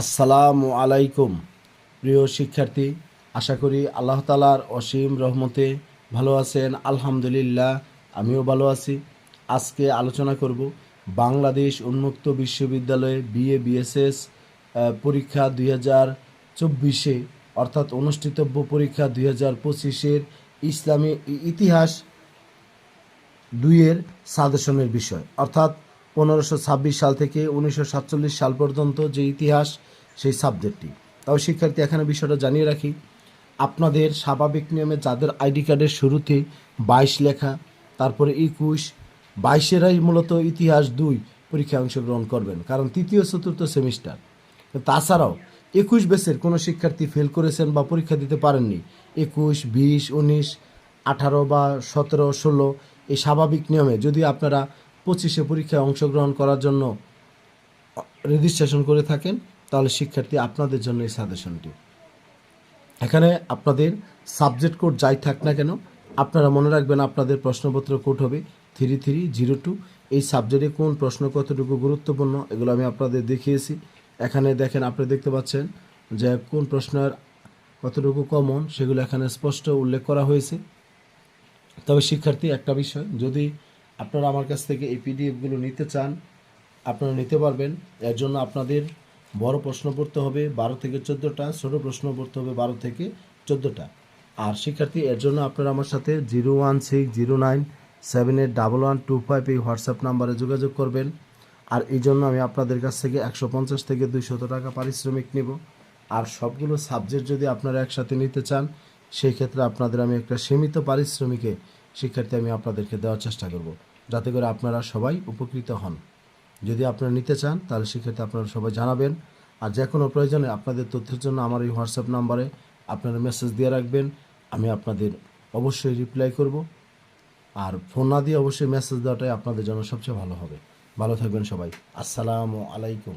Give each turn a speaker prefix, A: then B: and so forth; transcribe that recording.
A: আসসালামু আলাইকুম। প্রিয় শিক্ষার্থী, আশা করি আল্লাহ তালার অসীম রহমতে ভালো আছেন। আলহামদুলিল্লাহ, আমিও ভালো আছি। আজকে আলোচনা করব বাংলাদেশ উন্মুক্ত বিশ্ববিদ্যালয়ে বিএ, বিএসএস পরীক্ষা দুই হাজার চব্বিশে, অর্থাৎ অনুষ্ঠিতব্য পরীক্ষা দুই হাজার পঁচিশের ইসলামী ইতিহাস দুইয়ের সাজেশনের বিষয়। অর্থাৎ পনেরোশো সাল থেকে উনিশশো সাতচল্লিশ সাল পর্যন্ত যে ইতিহাস, সেই সাবজেক্টটি। তাও শিক্ষার্থী, এখানে বিষয়টা জানিয়ে রাখি। আপনাদের স্বাভাবিক নিয়মে যাদের আইডি কার্ডের শুরুতে বাইশ লেখা, তারপরে একুশ, বাইশেরাই মূলত ইতিহাস দুই পরীক্ষায় অংশগ্রহণ করবেন, কারণ তৃতীয়, চতুর্থ সেমিস্টার। তাছাড়াও একুশ বেসের কোনো শিক্ষার্থী ফেল করেছেন বা পরীক্ষা দিতে পারেননি, একুশ, বিশ, উনিশ, আঠারো বা সতেরো, ষোলো, এই স্বাভাবিক নিয়মে যদি আপনারা পঁচিশে পরীক্ষায় অংশগ্রহণ করার জন্য রেজিস্ট্রেশন করে থাকেন, তাহলে শিক্ষার্থী আপনাদের জন্য এই সাজেশনটি এখানে আপনাদের সাবজেক্ট কোড যাই থাক না কেন, আপনারা মনে রাখবেন আপনাদের প্রশ্নপত্র কোড হবে থ্রি থ্রি জিরো টু এই সাবজেক্টে কোন প্রশ্ন কতটুকু গুরুত্বপূর্ণ, এগুলো আমি আপনাদের দেখিয়েছি। এখানে দেখেন আপনি দেখতে পাচ্ছেন যে কোন প্রশ্নের কতটুকু কমন সেগুলো এখানে স্পষ্ট উল্লেখ করা হয়েছে। তবে শিক্ষার্থী, একটা বিষয়, যদি আপনারা আমার কাছ থেকে এই পিডিএফগুলো নিতে চান, আপনারা নিতে পারবেন। এর জন্য আপনাদের বড় প্রশ্ন পড়তে হবে, বারো থেকে চোদ্দোটা, ছোটো প্রশ্ন পড়তে হবে, বারো থেকে চোদ্দোটা। আর শিক্ষার্থী, এর জন্য আপনারা আমার সাথে zero one six, zero nine, seven eight, double one, two five এই হোয়াটসঅ্যাপ নাম্বারে যোগাযোগ করবেন। আর এই জন্য আমি আপনাদের কাছ থেকে একশো পঞ্চাশ থেকে দুইশত টাকা পারিশ্রমিক নেব। আর সবগুলো সাবজেক্ট যদি আপনারা একসাথে নিতে চান, সেই ক্ষেত্রে আপনাদের আমি একটা সীমিত পারিশ্রমিকে শিক্ষার্থী, আমি আপনাদেরকে দেওয়ার চেষ্টা করব। যাতে করে আপনারা সবাই উপকৃত হন। যদি আপনারা নিতে চান, তাহলে সেক্ষেত্রে আপনারা সবাই জানাবেন। আর যে কোনো প্রয়োজনে আপনাদের তথ্যের জন্য আমার এই হোয়াটসঅ্যাপ নাম্বারে আপনারা মেসেজ দিয়ে রাখবেন। আমি আপনাদের অবশ্যই রিপ্লাই করব। আর ফোন না দিয়ে অবশ্যই মেসেজ দেওয়াটাই আপনাদের জন্য সবচেয়ে ভালো হবে। ভালো থাকবেন সবাই। আসসালামু আলাইকুম।